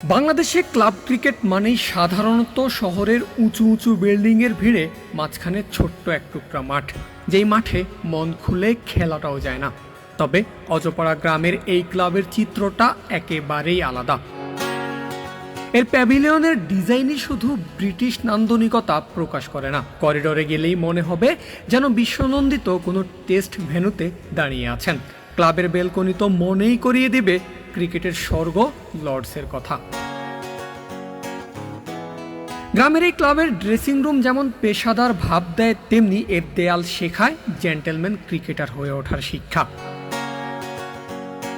বাংলাদেশে club cricket মানেই সাধারণত শহরের উঁচু উঁচু বিল্ডিংয়ের ভিড়ে মাঝখানে ছোট্ট এক টুকরা মাঠ, যেই মাঠে মন খুলে খেলাটাও যায় না। তবে অজপাড়া গ্রামের এই ক্লাবের চিত্রটা একেবারেই আলাদা। এর প্যাভিলিয়নের ডিজাইনই শুধু ব্রিটিশ নান্দনিকতা প্রকাশ করে না। করিডোরে গেলেই মনে হবে যেন বিশ্বনন্দিত কোনো টেস্ট ভেন্যুতে দাঁড়িয়ে আছেন। ক্লাবের বেলকনি তো মনেই করিয়ে দিবে ক্রিকেটের স্বর্গ লর্ডসের কথা। গ্রামের এই ক্লাবের ড্রেসিং রুম যেমন পেশাদার ভাব দেয়, তেমনি এর দেয়াল শেখায় জেন্টেলম্যান ক্রিকেটার হয়ে ওঠার শিক্ষা।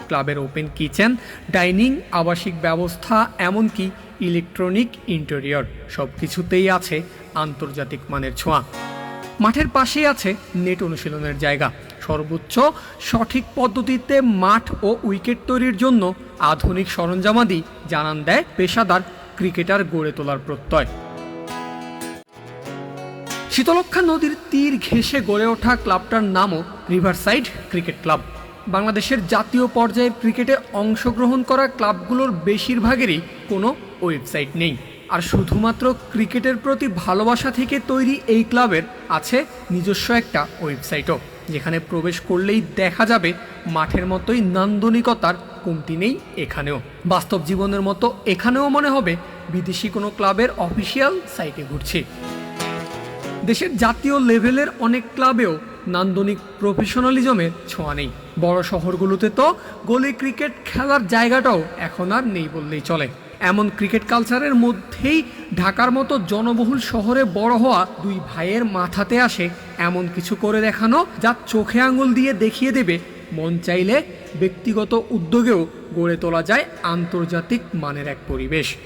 ক্লাবের ওপেন কিচেন ডাইনিং আবাসিক ব্যবস্থা, এমনকি ইলেকট্রনিক ইন্টেরিয়র সব কিছুতেই আছে আন্তর্জাতিক মানের ছোঁয়া। মাঠের পাশেই আছে নেট অনুশীলনের জায়গা। সর্বোচ্চ সঠিক পদ্ধতিতে মাঠ ও উইকেট তৈরির জন্য আধুনিক সরঞ্জামাদি জানান দেয় পেশাদার ক্রিকেটার গড়ে তোলার প্রত্যয়। শীতলক্ষা নদীর তীর ঘেঁষে গড়ে ওঠা ক্লাবটার নামও রিভারসাইড ক্রিকেট ক্লাব। বাংলাদেশের জাতীয় পর্যায়ের ক্রিকেটে অংশগ্রহণ করা ক্লাবগুলোর বেশিরভাগেরই কোনো ওয়েবসাইট নেই। আর শুধুমাত্র ক্রিকেটের প্রতি ভালোবাসা থেকে তৈরি এই ক্লাবের আছে নিজস্ব একটা ওয়েবসাইটও, যেখানে প্রবেশ করলেই দেখা যাবে মাঠের মতোই নান্দনিকতার কমতি নেই এখানেও। বাস্তব জীবনের মতো এখানেও মনে হবে বিদেশি কোনো ক্লাবের অফিসিয়াল সাইটে ঘুরছে। দেশের জাতীয় লেভেলের অনেক ক্লাবেও নান্দনিক প্রফেশনালিজমের ছোঁয়া নেই। বড় শহরগুলোতে তো গলি ক্রিকেট খেলার জায়গাটাও এখন আর নেই বললেই চলে। এমন ক্রিকেট কালচারের মধ্যেই ঢাকার মতো জনবহুল শহরে বড় হওয়া দুই ভাইয়ের মাথাতে আসে এমন কিছু করে দেখানো যা চোখে আঙুল দিয়ে দেখিয়ে দেবে। মন চাইলে ব্যক্তিগত উদ্যোগেও গড়ে তোলা যায় আন্তর্জাতিক মানের এক পরিবেশ।